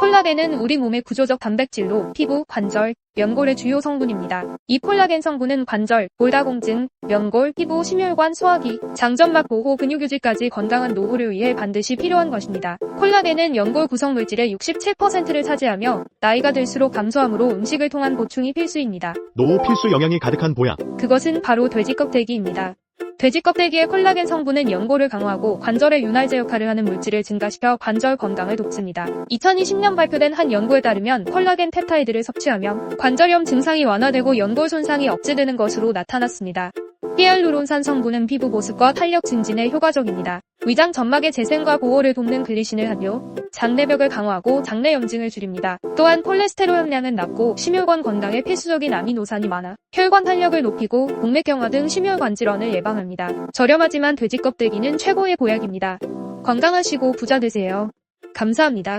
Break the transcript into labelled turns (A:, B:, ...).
A: 콜라겐은 우리 몸의 구조적 단백질로 피부, 관절, 연골의 주요 성분입니다. 이 콜라겐 성분은 관절, 골다공증, 연골, 피부, 심혈관, 소화기, 장점막 보호, 근육 유지까지 건강한 노후를 위해 반드시 필요한 것입니다. 콜라겐은 연골 구성 물질의 67%를 차지하며 나이가 들수록 감소하므로 음식을 통한 보충이 필수입니다.
B: 노후 필수 영양이 가득한 보약.
A: 그것은 바로 돼지 껍데기입니다. 돼지 껍데기의 콜라겐 성분은 연골을 강화하고 관절의 윤활제 역할을 하는 물질을 증가시켜 관절 건강을 돕습니다. 2020년 발표된 한 연구에 따르면 콜라겐 펩타이드를 섭취하면 관절염 증상이 완화되고 연골 손상이 억제되는 것으로 나타났습니다. 히알루론산 성분은 피부 보습과 탄력 증진에 효과적입니다. 위장 점막의 재생과 보호를 돕는 글리신을 함유, 장내벽을 강화하고 장내 염증을 줄입니다. 또한 콜레스테롤 함량은 낮고 심혈관 건강에 필수적인 아미노산이 많아 혈관 탄력을 높이고 동맥경화 등 심혈관 질환을 예방합니다. 저렴하지만 돼지 껍데기는 최고의 보약입니다. 건강하시고 부자 되세요. 감사합니다.